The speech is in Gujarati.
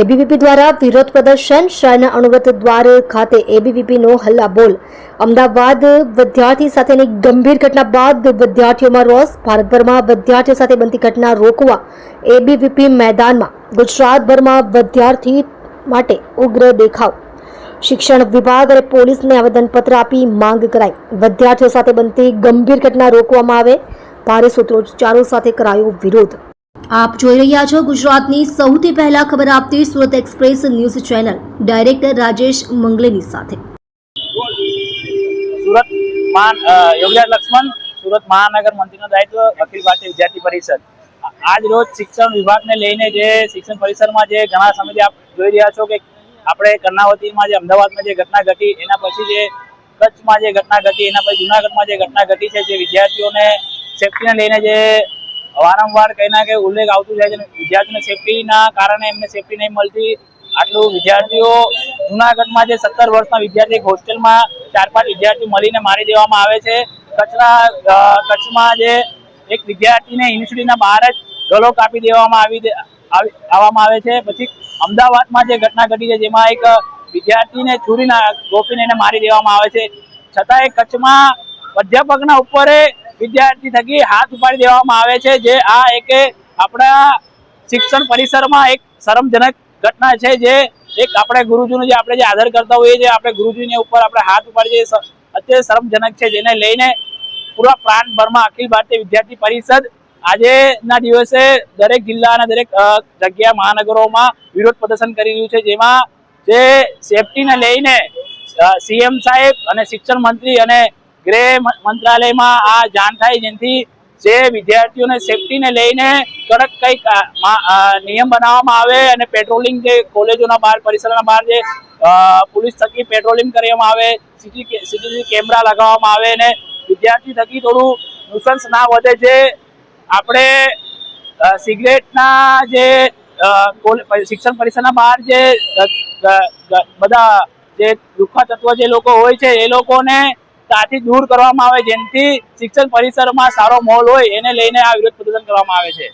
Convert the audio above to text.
એબીવીપી દ્વારા વિરોધ પ્રદર્શન શહેરના અણુવત દ્વાર ખાતે એબીવીપીનો હલ્લા બોલ અમદાવાદ વિદ્યાર્થી સાથેની ગંભીર ઘટના બાદ વિદ્યાર્થીઓમાં રોષ. ભારતભરમાં વિદ્યાર્થીઓ સાથે બનતી ઘટના રોકવા એબીવીપી મેદાનમાં. ગુજરાતભરમાં વિદ્યાર્થી માટે ઉગ્ર દેખાવ. શિક્ષણ વિભાગ અને પોલીસને આવેદનપત્ર આપી માંગ કરાઈ. વિદ્યાર્થીઓ સાથે બનતી ગંભીર ઘટના રોકવામાં આવે. ભારે સૂત્રોચ્ચારો સાથે કરાયો વિરોધ. આપ જોઈ રહ્યા છો ગુજરાતની સૌથી પહેલા ખબર આપતી Surat express news channel. Director Rajesh મંગલેની સાથે. સુરત યોગીરાજ લક્ષ્મણ, સુરત મહાનગર મંત્રીનો દાયિત્વ અખિલ ભારતીય વિદ્યાર્થી પરિષદ. આજ રોજ શિક્ષણ વિભાગને લઈને જે શિક્ષણ પરિસરમાં જે ઘણા સમયથી આપ જોઈ રહ્યા છો કે આપણે કર્ણાવતીમાં જે અમદાવાદમાં જે ઘટના ઘટી, એના પછી જે કચ્છમાં જે ઘટના ઘટી, એના પછી જુનાગઢમાં જે ઘટના ઘટી છે, જે વિદ્યાર્થીઓને સેફ્ટીને લઈને જે વારંવાર કંઈ ના કંઈ ઉલ્લેખ આવતું જાય છે વિદ્યાર્થીઓને સેફટીના કારણે એમને સેફટી નહીં મળતી. આટલું વિદ્યાર્થીઓ જુનાગઢમાં જે સત્તર વર્ષના વિદ્યાર્થી એક હોસ્ટેલમાં ચાર પાંચ વિદ્યાર્થી મળીને મારી દેવામાં આવે છે. કચ્છના કચ્છમાં જે એક વિદ્યાર્થીને યુનિવર્સિટીના બહાર જ ગળો કાપી દેવામાં આવી- આવવામાં આવે છે. પછી અમદાવાદમાં જે ઘટના ઘટી છે જેમાં એક વિદ્યાર્થીને છુરીના ગોપીને એને મારી દેવામાં આવે છે. છતાંય કચ્છમાં અધ્યાપકના ઉપર વિદ્યાર્થી થકી હાથ ઉપાડી દેવામાં આવે છે, જે આ એક આપણા શિક્ષણ પરિસરમાં એક શરમજનક ઘટના છે, જે એક આપણે ગુરુજીનું જે આપણે જે આદર કરતા હોઈએ છીએ, આપણે ગુરુજીને ઉપર આપણે હાથ ઉપાડીએ છીએ અત્યારે શરમજનક છે, જેને લઈને પૂરા પ્રાંતભરમાં અખિલ ભારતીય વિદ્યાર્થી પરિષદ આજેના દિવસે દરેક જિલ્લા અને દરેક જગ્યા મહાનગરોમાં વિરોધ પ્રદર્શન કરી રહ્યું છે, જેમાં જે સેફટીને લઈને સીએમ સાહેબ અને શિક્ષણ મંત્રી અને ગૃહ મંત્રાલયમાં આ જાણ થાય જેથી જે વિદ્યાર્થીઓને સેફટીને લઈને કડક કંઈક નિયમ બનાવવામાં આવે અને પેટ્રોલિંગ જે કોલેજોના બહાર, પરિસરના બહાર જે પોલીસ થકી પેટ્રોલિંગ કરવામાં આવે સીસીટીવી કેમેરા લગાવવામાં આવે અને વિદ્યાર્થી થકી થોડું નુસન્સ ના વધે છે આપણે સિગરેટના જે શિક્ષણ પરિસરના બહાર જે બધા જે દુઃખા તત્વ જે લોકો હોય છે, એ લોકોને ત્યાંથી દૂર કરવામાં આવે, જેનાથી શિક્ષણ પરિસરમાં સારો માહોલ હોય, એને લઈને આ વિરોધ પ્રદર્શન કરવામાં આવે છે.